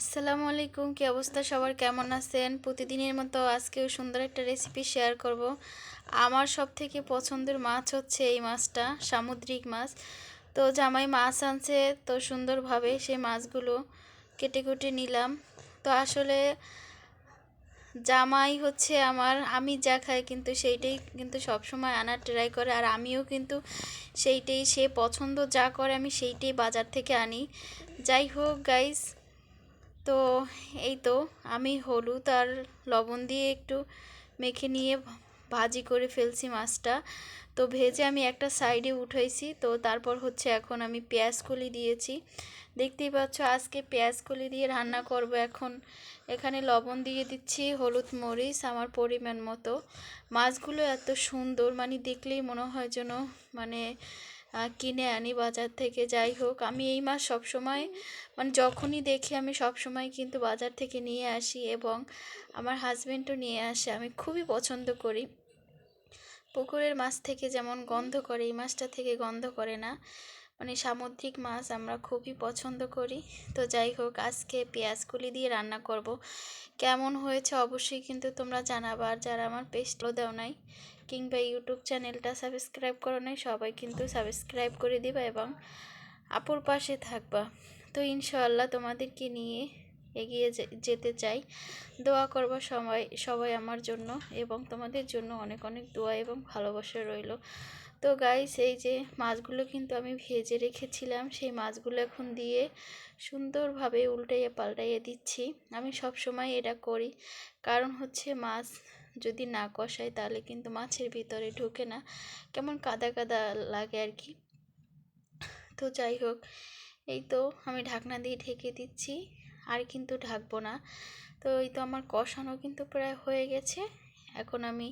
আসসালামু আলাইকুম, কি অবস্থা? সবার কেমন আছেন? প্রতিদিনের মতো আজকেও সুন্দর একটা রেসিপি শেয়ার করব। আমার সব থেকে পছন্দের মাছ হচ্ছে এই মাছটা, সামুদ্রিক মাছ। তো জামাই মাছ আনছে, তো সুন্দরভাবে সেই মাছগুলো কেটে কুটে নিলাম। তো আসলে জামাই হচ্ছে আমার, আমি যা খাই কিন্তু সেইটাই কিন্তু সবসময় আনার ট্রাই করে, আর আমিও কিন্তু সেইটাই, সে পছন্দ যা করে আমি সেইটাই বাজার থেকে আনি। যাই হোক গাইস তো এই তো আমি হলুদ আর লবণ দিয়ে একটু মেখে নিয়ে ভাজি করে ফেলছি মাছটা। তো ভেজে আমি একটা সাইডে উঠাইছি। তো তারপর হচ্ছে এখন আমি পেঁয়াজ কলি দিয়েছি। দেখতেই পাচ্ছ আজকে পেঁয়াজ কলি দিয়ে রান্না করব এখন। এখানে লবণ দিয়ে দিচ্ছি হলুদ মরিচ আমার পরিমাণ মতো। মাছগুলো এত সুন্দর মানে দেখলেই মনে হয় যেন মানে কিনে আনি বাজার থেকে, যাই হোক, আমি এই মাছ সবসময় মানে যখনই দেখি আমি সবসময় কিন্তু বাজার থেকে নিয়ে আসি এবং আমার হাজব্যান্ডও নিয়ে আসে, আমি খুবই পছন্দ করি। পুকুরের মাছ থেকে যেমন গন্ধ করে, এই মাছটা থেকে গন্ধ করে না। মানে সামুদ্রিক মাছ আমরা খুবই পছন্দ করি। তো যাই হোক, আজকে পেঁয়াজগুলি দিয়ে রান্না করব। কেমন হয়েছে অবশ্যই কিন্তু তোমরা জানাবার যারা আমার পেস্টও দেও নাই কিংবা ইউটিউব চ্যানেলটা সাবস্ক্রাইব করো নাই, সবাই কিন্তু সাবস্ক্রাইব করে দিবা এবং আপুর পাশে থাকবা। তো ইনশাআল্লাহ তোমাদেরকে নিয়ে এগিয়ে যেতে চাই। দোয়া করবার সবাই সবাই আমার জন্য এবং তোমাদের জন্য অনেক অনেক দোয়া এবং ভালোবাসা রইল। তো গাইস এই যে মাছগুলো কিন্তু আমি ভেজে রেখেছিলাম, সেই মাছগুলো এখন দিয়ে সুন্দরভাবে উল্টাইয়ে পাল্টাইয়ে দিচ্ছি। আমি সব সময় এটা করি। কারণ হচ্ছে মাছ যদি না কষাই তাহলে কিন্তু মাছের ভিতরে ঢুকে না। কেমন কাদা কাদা লাগে আর কি। তো যাই হোক, এই তো আমি ঢাকনা দিয়ে ঢেকে দিচ্ছি। আর কিন্তু ঢাকবো না। তো এই তো আমার কষানো কিন্তু প্রায় হয়ে গেছে। এখন আমি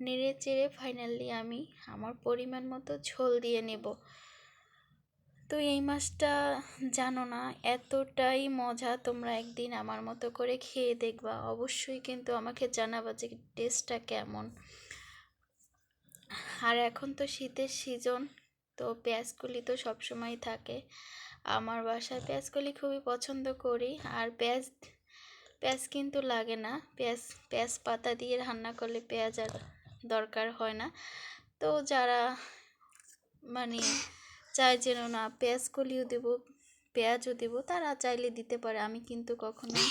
নেড়ে চেড়ে ফাইনালি আমি আমার পরিমাণ মতো ঝোল দিয়ে নেব। তো এই মাছটা জানো না, এতটাই মজা তোমরা একদিন আমার মতো করে খেয়ে দেখবা। অবশ্যই কিন্তু আমাকে জানাবা যে টেস্টটা কেমন। আর এখন তো শীতের সিজন তো পেঁয়াজগুলি তো সবসময় থাকে। আমার বাসায় পেঁয়াজগুলি খুবই পছন্দ করি। আর পেঁয়াজ পেঁয়াজ কিন্তু লাগে না। পেঁয়াজ পেঁয়াজ পাতা দিয়ে রান্না করলে পেঁয়াজ আর দরকার হয় না। তো যারা মানে চায় যেন না, পেঁয়াজ কলিও দেবো, পেঁয়াজও দেবো, তারা চাইলে দিতে পারে। আমি কিন্তু কখনোই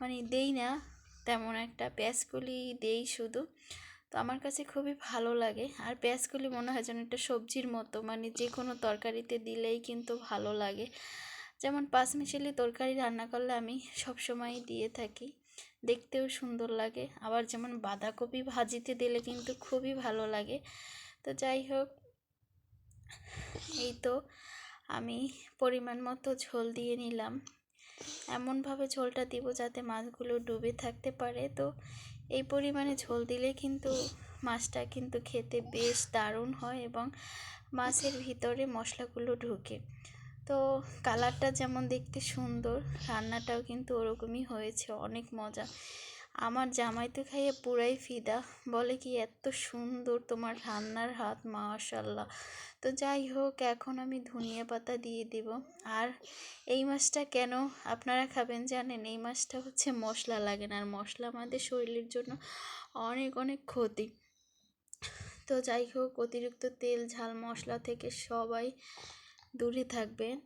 মানে দেই না। তেমন একটা পেঁয়াজ কলি দেই শুধু। তো আমার কাছে খুবই ভালো লাগে। আর পেঁয়াজগুলি মনে হয় যেন একটা সবজির মতো। মানে যে কোনো তরকারিতে দিলেই কিন্তু ভালো লাগে। যেমন পাঁচমিশালি তরকারি রান্না করলে আমি সবসময় দিয়ে থাকি। দেখতেও সুন্দর লাগে। আবার যেমন বাঁধাকপি ভাজিতে দিলে কিন্তু খুবই ভালো লাগে। তো যাই হোক, এই তো আমি পরিমাণ মতো ঝোল দিয়ে নিলাম। এমনভাবে ঝোলটা দিব যাতে মাছগুলো ডুবে থাকতে পারে। তো এই পরিমাণে ঝোল দিলে কিন্তু মাছটা কিন্তু খেতে বেশ দারুণ হয় এবং মাছের ভিতরে মশলাগুলো ঢুকে। তো কালারটা যেমন দেখতে সুন্দর, রান্নাটাও কিন্তু ওরকমই হয়েছে, অনেক মজা। আমার জামাই তো খাইয়ে পুরাই ফিদা। বলে কি এত সুন্দর তোমার রান্নার হাত মাশাল্লাহ তো যাই হোক, এখন আমি ধনিয়া পাতা দিয়ে দেব। আর এই মাছটা কেন আপনারা খাবেন জানেন? এই মাছটা হচ্ছে মশলা লাগে না, আর মশলা আমাদের শরীরের জন্য অনেক অনেক ক্ষতি। তো যাই হোক, অতিরিক্ত তেল, ঝাল, মশলা থেকে সবাই দূরে থাকবেন।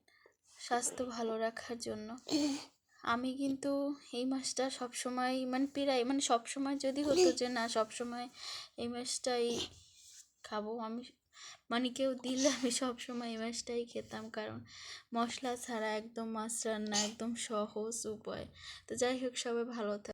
স্বাস্থ্য ভালো রাখার জন্য। আমি কিন্তু এই মাছটা সবসময় মানে প্রায় মানে সবসময় যদি হতো যে না, সবসময় এই মাছটাই খাব, আমি মানে কেউ দিলে আমি সবসময় এই মাছটাই খেতাম। কারণ মশলা ছাড়া একদম মাছ রান্না একদম সহজ উপায়। তো যাই হোক, সবাই ভালো থাকে